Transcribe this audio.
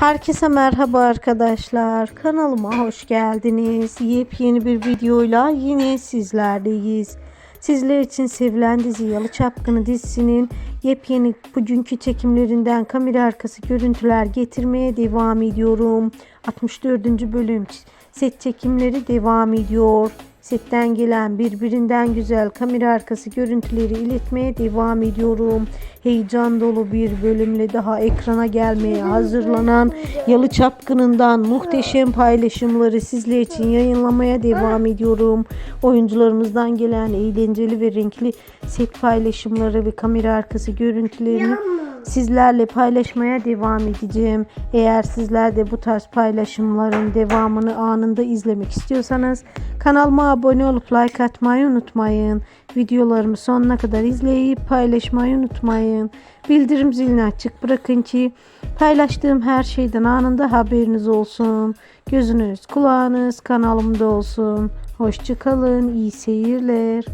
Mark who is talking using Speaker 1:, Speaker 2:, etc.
Speaker 1: Herkese merhaba arkadaşlar. Kanalıma hoş geldiniz. Yepyeni bir videoyla yine sizlerdeyiz. Sizler için sevilen dizi Yalı Çapkını dizisinin yepyeni bugünkü çekimlerinden kamera arkası görüntüler getirmeye devam ediyorum. 64. bölüm set çekimleri devam ediyor. Setten gelen birbirinden güzel kamera arkası görüntüleri iletmeye devam ediyorum. Heyecan dolu bir bölümle daha ekrana gelmeye hazırlanan Yalı Çapkını'ndan muhteşem paylaşımları sizler için yayınlamaya devam ediyorum. Oyuncularımızdan gelen eğlenceli ve renkli set paylaşımları ve kamera arkası görüntülerini sizlerle paylaşmaya devam edeceğim. Eğer sizler de bu tarz paylaşımların devamını anında izlemek istiyorsanız kanalıma abone olup like atmayı unutmayın. Videolarımı sonuna kadar izleyip paylaşmayı unutmayın. Bildirim zilini açık bırakın ki paylaştığım her şeyden anında haberiniz olsun. Gözünüz kulağınız kanalımda olsun. Hoşçakalın, iyi seyirler.